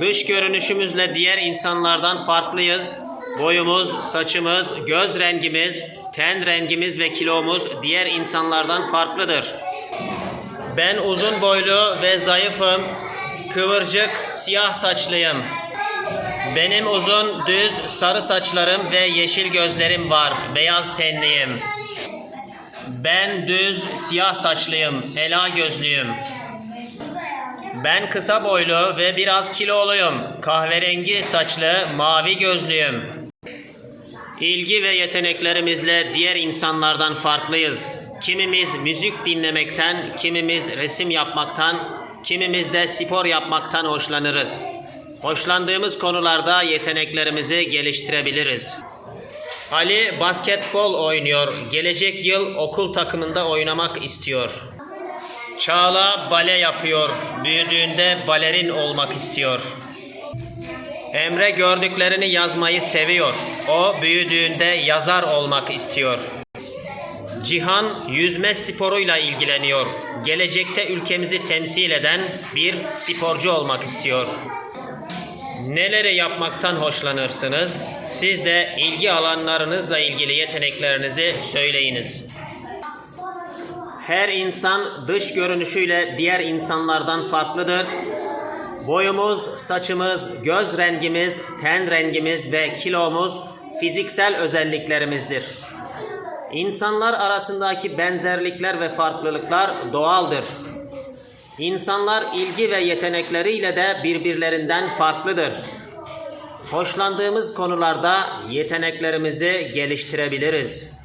Dış görünüşümüzle diğer insanlardan farklıyız. Boyumuz, saçımız, göz rengimiz, ten rengimiz ve kilomuz diğer insanlardan farklıdır. Ben uzun boylu ve zayıfım. Kıvırcık, siyah saçlıyım. Benim uzun, düz, sarı saçlarım ve yeşil gözlerim var. Beyaz tenliyim. Ben düz, siyah saçlıyım. Ela gözlüyüm. Ben kısa boylu ve biraz kiloluyum. Kahverengi saçlı, mavi gözlüyüm. İlgi ve yeteneklerimizle diğer insanlardan farklıyız. Kimimiz müzik dinlemekten, kimimiz resim yapmaktan, kimimiz de spor yapmaktan hoşlanırız. Hoşlandığımız konularda yeteneklerimizi geliştirebiliriz. Ali basketbol oynuyor. Gelecek yıl okul takımında oynamak istiyor. Çağla bale yapıyor. Büyüdüğünde balerin olmak istiyor. Emre gördüklerini yazmayı seviyor. O büyüdüğünde yazar olmak istiyor. Cihan yüzme sporuyla ilgileniyor. Gelecekte ülkemizi temsil eden bir sporcu olmak istiyor. Neleri yapmaktan hoşlanırsınız? Siz de ilgi alanlarınızla ilgili yeteneklerinizi söyleyiniz. Her insan dış görünüşüyle diğer insanlardan farklıdır. Boyumuz, saçımız, göz rengimiz, ten rengimiz ve kilomuz fiziksel özelliklerimizdir. İnsanlar arasındaki benzerlikler ve farklılıklar doğaldır. İnsanlar ilgi ve yetenekleriyle de birbirlerinden farklıdır. Hoşlandığımız konularda yeteneklerimizi geliştirebiliriz.